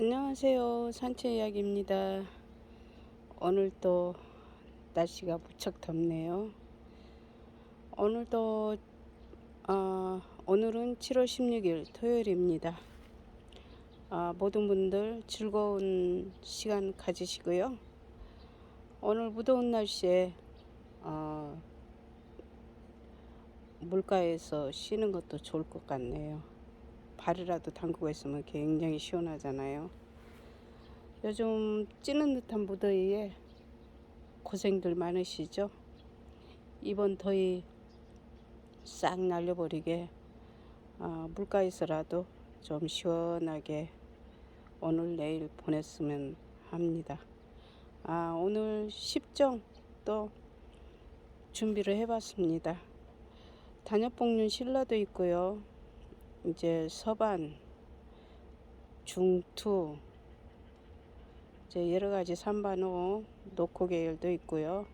안녕하세요. 산채 이야기입니다. 오늘 또 날씨가 무척 덥네요. 오늘도 어, 오늘은 7월 16일 토요일입니다. 아, 모든 분들 즐거운 시간 가지시고요. 오늘 무더운 날씨에 어, 물가에서 쉬는 것도 좋을 것 같네요. 발이라도 담그고 있으면 굉장히 시원하잖아요. 요즘 찌는 듯한 무더위에 고생들 많으시죠? 이번 더위 싹 날려버리게 어, 물가에서라도 좀 시원하게 오늘 내일 보냈으면 합니다. 아, 오늘 10정 또 준비를 해봤습니다. 단엽봉륜 신라도 있고요. 이제 서반, 중투, 이제 여러 가지 삼반호, 노코 계열도 있고요.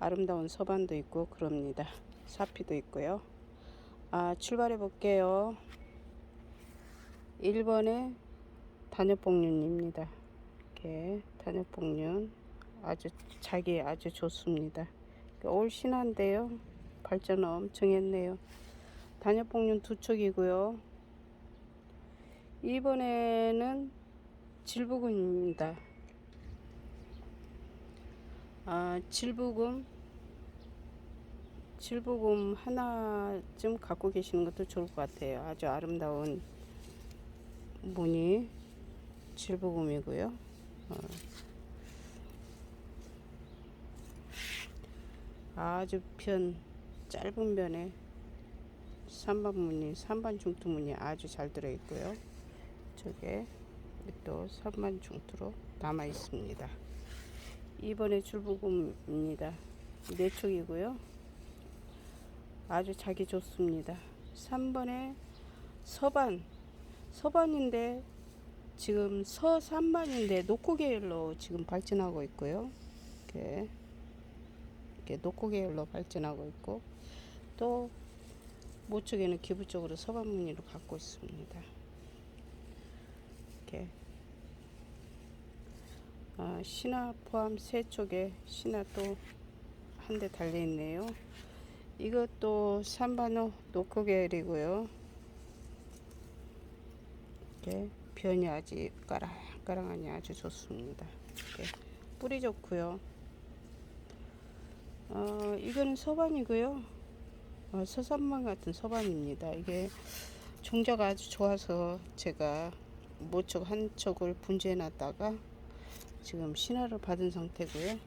아름다운 서반도 있고 그럽니다. 사피도 있고요. 아, 출발해 볼게요. 1번에 단엽봉륜입니다. 이렇게 단엽봉륜 아주 자기 아주 좋습니다. 올 신한데요. 발전 엄청 했네요. 단엽봉륜 두 척이고요. 이번에는 질부금입니다. 아, 질부금 질부금 하나쯤 갖고 계시는 것도 좋을 것 같아요. 아주 아름다운 무늬 질부금이고요. 어. 아주 편 짧은 변에 3반 무늬, 3반 중투 무늬 아주 잘 들어 있고요. 저게 또 3반 중투로 남아 있습니다. 이번에 줄부금입니다. 네 촉이고요. 아주 자기 좋습니다. 3번에 서반, 서반인데 지금 서 3반인데 노코 계열로 지금 발전하고 있고요. 이렇게 이렇게 노코 계열로 발전하고 있고 또 모쪽에는 기부적으로 서반 무늬로 갖고 있습니다. 이렇게 아, 신화 포함 세 쪽에 신화 또 한 대 달려 있네요. 이것도 삼반호 노코 계열이고요. 이렇게 변이 아주 까랑까랑하니 아주 좋습니다. 이렇게 뿌리 좋고요. 어, 이거는 서반이고요. 어, 서산만 같은 서반입니다. 이게 종자가 아주 좋아서 제가 모쪽 한 쪽을 분재해 놨다가 지금 신화를 받은 상태고요.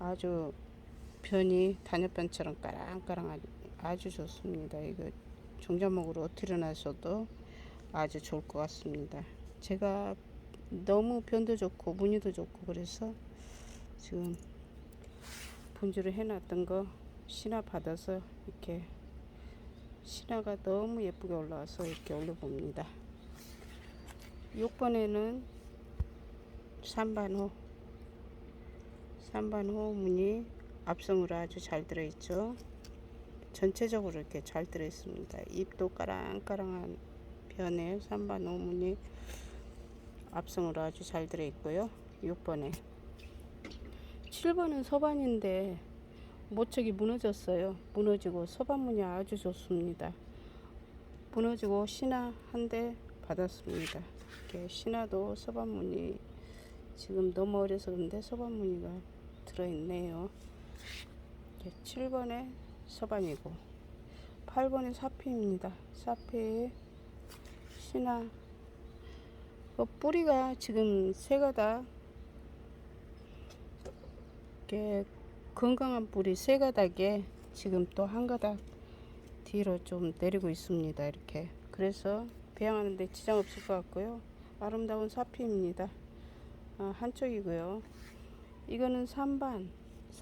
아주 변이 단엽변처럼 까랑까랑 아주 좋습니다. 이거 종자목으로 들여놔서도 아주 좋을 것 같습니다. 제가 너무 변도 좋고 무늬도 좋고 그래서 지금 분주를 해놨던 거 신화 받아서 이렇게 신화가 너무 예쁘게 올라와서 이렇게 올려봅니다. 6번에는 3반호 3반호 무늬 앞성으로 아주 잘 들어있죠. 전체적으로 이렇게 잘 들어있습니다. 잎도 까랑까랑한 변에 3반호 무늬 앞성으로 아주 잘 들어있고요. 6번에 7번은 서반인데 모척이 무너졌어요. 무너지고 서반문이 아주 좋습니다. 무너지고 신화 한 대 받았습니다. 이렇게 신화도 서반문이 지금 너무 어려서 그런데 서반무늬가 들어있네요. 7번에 서반이고 8번에 사피입니다. 사피 신화 그 뿌리가 지금 세 가닥 이렇게 건강한 뿌리 세 가닥에 지금 또 한 가닥 뒤로 좀 내리고 있습니다. 이렇게 그래서 배양하는데 지장 없을 것 같고요. 아름다운 사피입니다. 어, 한쪽이고요. 이거는 3반.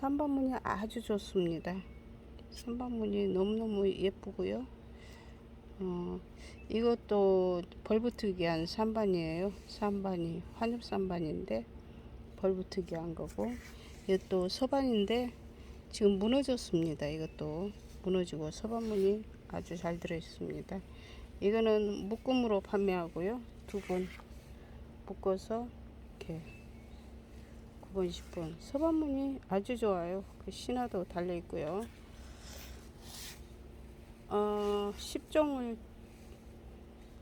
3반 무늬 아주 좋습니다. 3반 무늬 너무너무 예쁘고요. 어, 이것도 벌붙이기 한 3반이에요. 3반이 환엽 3반인데 벌붙이기 한 거고 이것도 서반인데 지금 무너졌습니다. 이것도 무너지고 서반무늬 아주 잘 들어 있습니다. 이거는 묶음으로 판매하고요. 두분 묶어서 이렇게 9번 10번 서반문이 아주 좋아요 그 신화도 달려 있고요 어, 10종을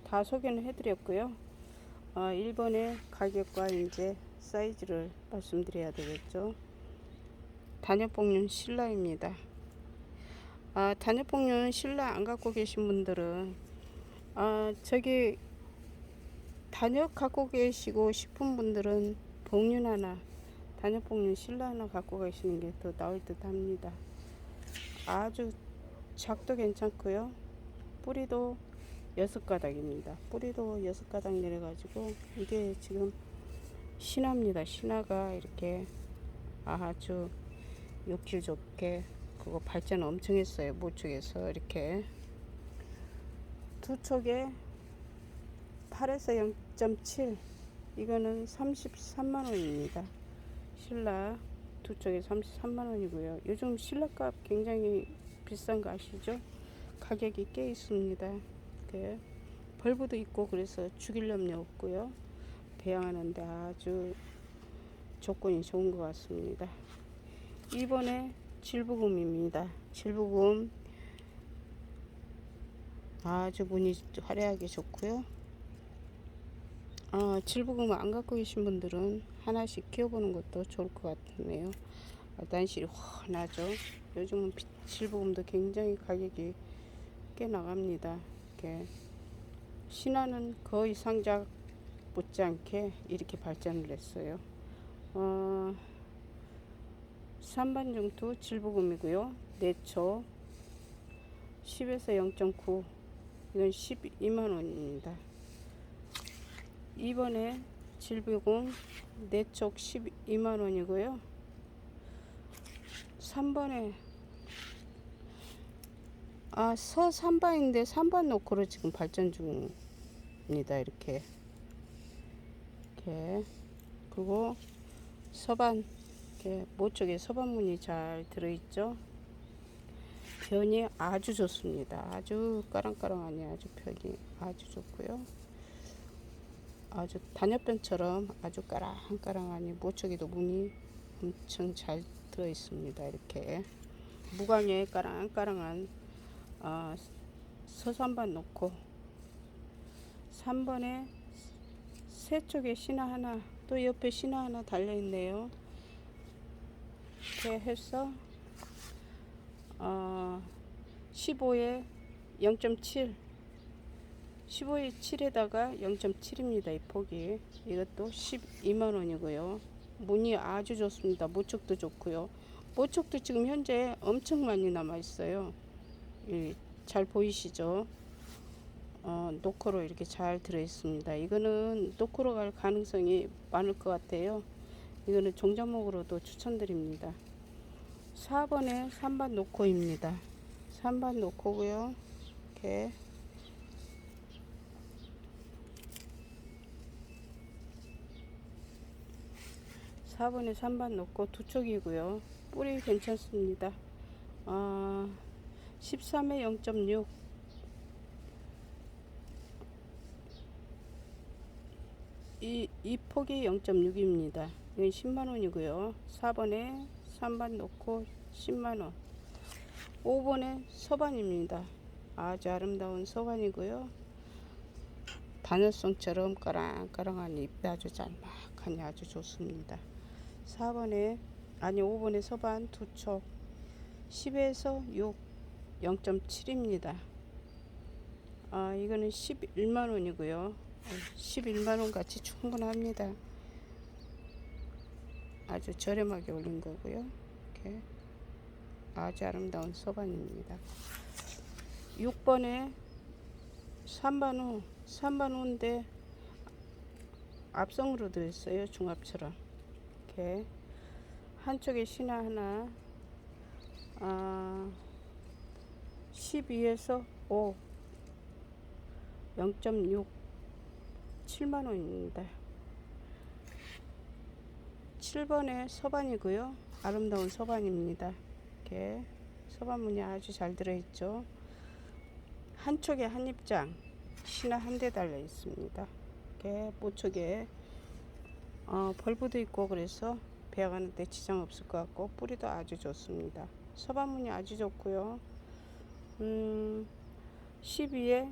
다 소개는 해드렸고요 어, 1번의 가격과 이제 사이즈를 말씀드려야 되겠죠 단엽봉륜 신라입니다. 아, 단엽봉륜 신라 안 갖고 계신 분들은 아, 저기 단엽 갖고 계시고 싶은 분들은 봉륜 하나 단엽봉륜 신라 하나 갖고 가시는 게 더 나을 듯 합니다. 아주 작도 괜찮고요. 뿌리도 여섯 가닥입니다. 뿌리도 여섯 가닥 내려 가지고 이게 지금 신화입니다. 신화가 이렇게 아주 욕질 좋게 그거 발전 엄청 했어요 모쪽에서 이렇게. 두 촉에 8에서 0.7 이거는 33만 원입니다. 신라 두 쪽에 33만 원이고요. 요즘 신라값 굉장히 비싼 거 아시죠? 가격이 꽤 있습니다. 이렇게 벌브도 있고 그래서 죽일 염려 없고요. 배양하는데 아주 조건이 좋은 것 같습니다 2번에 질부금입니다 질부금 아주 무늬 화려하게 좋고요 어, 질부금 안 갖고 계신 분들은 하나씩 키워보는 것도 좋을 것 같네요. 난실이 훤하죠. 요즘은 비- 질부금도 굉장히 가격이 꽤 나갑니다. 이렇게 신화는 거의 상작 못지않게 이렇게 발전을 했어요. 어, 산반중투 질부금이고요. 내초 10에서 0.9 이건 12만 원입니다. 2번에 질비공 내쪽 12만 원이고요. 3번에 아, 서 3반인데 3반 놓고로 지금 발전 중입니다. 이렇게. 이렇게. 그리고 서반 이렇게 모 쪽에 서반문이 잘 들어 있죠. 변이 아주 좋습니다. 아주 까랑까랑하니 아주 변이 아주 좋고요. 아주 단엽변처럼 아주 까랑까랑하니 모척에도 문이 엄청 잘 들어 있습니다. 이렇게 무광에 까랑까랑한 어, 서산반 놓고 3번에 세 쪽에 신화 하나 또 옆에 신화 하나 달려 있네요. 이렇게 해서 어, 15에 0.7 15에 7에다가 0.7입니다. 이 폭이. 이것도 12만 원이고요. 무늬 아주 좋습니다. 모촉도 좋고요. 모촉도 지금 현재 엄청 많이 남아 있어요. 이, 잘 보이시죠? 어, 노코로 이렇게 잘 들어 있습니다. 이거는 노코로 갈 가능성이 많을 것 같아요. 이거는 종자목으로도 추천드립니다. 4번에 3반 노코입니다. 3반 노코고요. 이렇게 4번에 3반 놓고 두 쪽이고요. 뿌리 괜찮습니다. 아, 13에 0.6 이, 이 폭이 0.6입니다. 이건 10만원이고요. 4번에 3반 놓고 10만원 5번에 서반입니다. 아주 아름다운 서반이고요. 단열성처럼 까랑까랑한 잎이 아주 짤막하니 아주 좋습니다. 4번에 아니 5번에 서반 두촉 10에서 6 0.7입니다. 아 이거는 11만 원이고요. 11만 원 같이 충분합니다. 아주 저렴하게 올린 거고요. 이렇게 아주 아름다운 서반입니다. 6번에 3반 후 3반 후인데 앞성으로 들어있어요. 중합처럼. 이렇게 한쪽에 신화 하나 아, 12에서 5 0.6 7만원입니다 7번에 서반이고요 아름다운 서반입니다 이렇게 서반문이 아주 잘 들어있죠 한쪽에 한 입장 신화 한 대 달려 있습니다 이렇게 모쪽에 어, 벌브도 있고 그래서 배어가는데 지장 없을 것 같고 뿌리도 아주 좋습니다. 서반문이 아주 좋고요. 음, 12에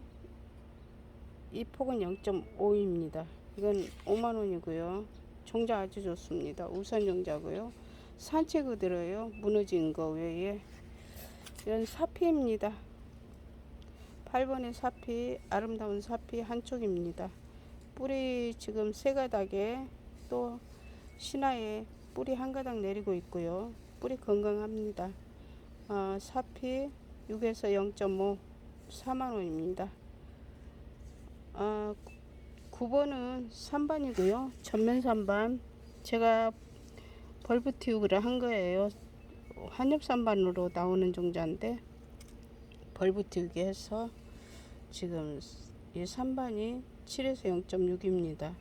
이 폭은 0.5입니다. 이건 5만 원이고요. 종자 아주 좋습니다. 우선 종자고요. 산채 그대로요. 무너진 거 외에 이런 사피입니다. 8번의 사피 아름다운 사피 한쪽입니다. 뿌리 지금 세 가닥에 또 신화에 뿌리 한 가닥 내리고 있고요. 뿌리 건강합니다. 어, 사피 6에서 0.5 4만 원입니다. 어, 9번은 3반이고요. 전면 3반. 제가 벌브 튜브를 한 거예요. 한엽 3반으로 나오는 종자인데 벌브 튜브 해서 지금 이 3반이 7에서 0.6입니다.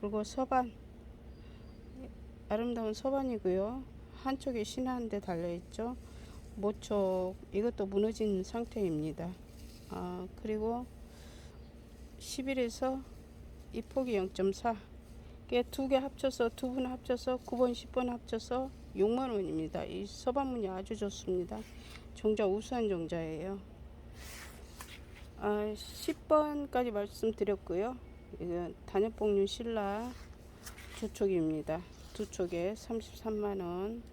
그리고 서반 아름다운 서반이고요. 한쪽에 대 달려있죠. 모촉 이것도 무너진 상태입니다. 아, 그리고 11에서 이 폭이 0.4. 두 개 합쳐서 두 분 합쳐서 9번 10번 합쳐서 6만 원입니다. 이 서반문이 아주 좋습니다. 종자 우수한 종자예요. 아, 10번까지 말씀드렸고요. 이건 단엽봉륜 신라 두 촉입니다. 두 촉에 33만 원.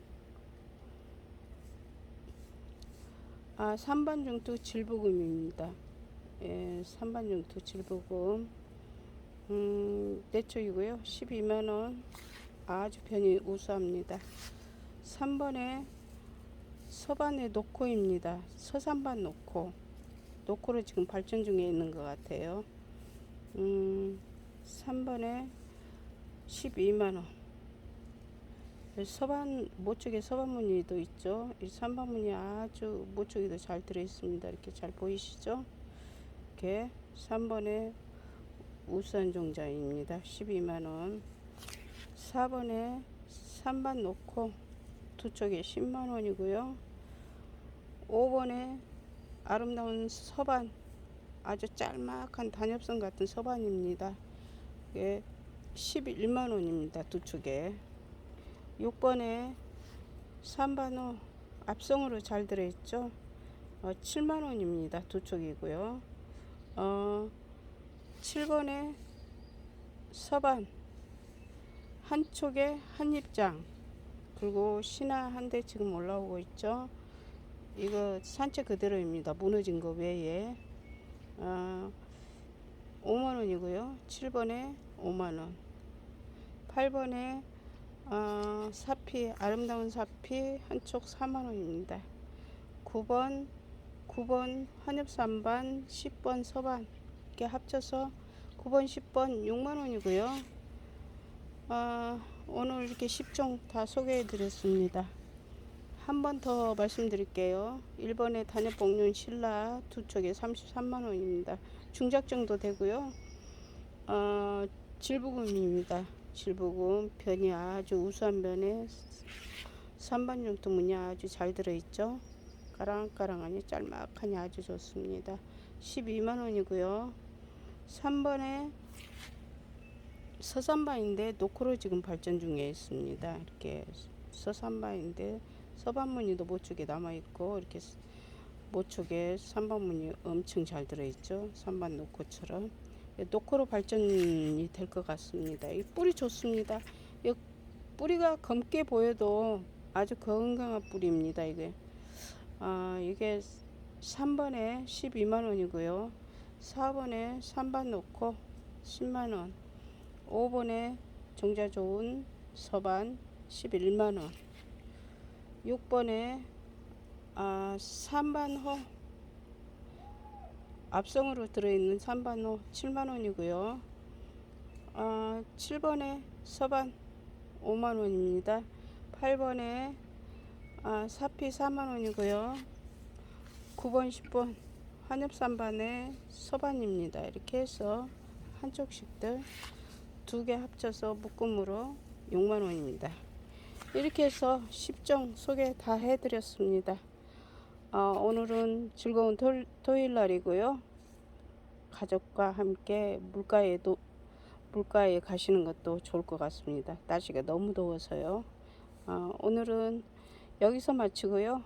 아, 3반 중투 질부금입니다. 예, 3반 중투 질부금. 음, 네 촉이고요. 12만 원. 아주 편히 우수합니다. 3번에 서반에 노코입니다. 서산반 노코. 노코로 지금 발전 중에 있는 것 같아요. 음, 3번에 12만원. 서반, 모쪽에 서반무늬도 있죠. 이 3반무늬 아주 모쪽에도 잘 들어있습니다. 이렇게 잘 보이시죠? 이렇게 3번에 우수한 종자입니다. 12만원. 4번에 3반 놓고 두 쪽에 10만원이고요. 5번에 아름다운 서반 아주 짤막한 단엽선 같은 서반입니다. 예, 11만 원입니다. 두 축에. 6번에 3반호 앞성으로 잘 들어있죠. 어, 7만 원입니다. 두 축이고요. 어, 7번에 서반 한쪽에 한 입장. 그리고 신화 한 대 지금 올라오고 있죠. 이거 산책 그대로입니다. 무너진 거 외에. 어, 5만원이고요. 7번에 5만원. 8번에 어, 사피 아름다운 사피 한쪽 4만원입니다. 9번 9번 한엽 3반 10번 서반 이렇게 합쳐서 9번 10번 6만원이고요. 어, 오늘 이렇게 10종 다 소개해 드렸습니다. 한 번 더 말씀드릴게요. 1번에 단엽복륜 신라 두 쪽에 33만원입니다. 중작 정도 되고요. 어, 질부금입니다. 질부금 변이 아주 우수한 변에 3반 정도 문이 아주 잘 들어있죠. 까랑까랑하니 짤막하니 아주 좋습니다. 12만원이고요 3번에 서산바인데 노코로 지금 발전 중에 있습니다. 이렇게 서산바인데 서반무늬도 모쪽에 남아있고 이렇게 모쪽에 3반무늬 엄청 잘 들어있죠. 3반 노코처럼. 노코로 발전이 될 것 같습니다. 이 뿌리 좋습니다. 이 뿌리가 검게 보여도 아주 건강한 뿌리입니다 이게. 아 이게 3번에 12만 원이고요 4번에 3반 놓고 10만원 5번에 종자 좋은 서반 11만원 6번에 아, 3반호 앞성으로 들어있는 3반호 7만원이고요. 아, 7번에 서반 5만원입니다. 8번에 아, 사피 4만원이고요. 9번 10번 한엽 3반에 서반입니다 이렇게 해서 한쪽씩들 두 개 합쳐서 묶음으로 6만원입니다 이렇게 해서 10종 소개 다 해드렸습니다. 어, 오늘은 즐거운 토, 토요일 날이고요. 가족과 함께 물가에 노, 물가에 가시는 것도 좋을 것 같습니다. 날씨가 너무 더워서요. 어, 오늘은 여기서 마치고요.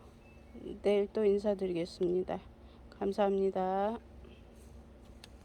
내일 또 인사드리겠습니다. 감사합니다.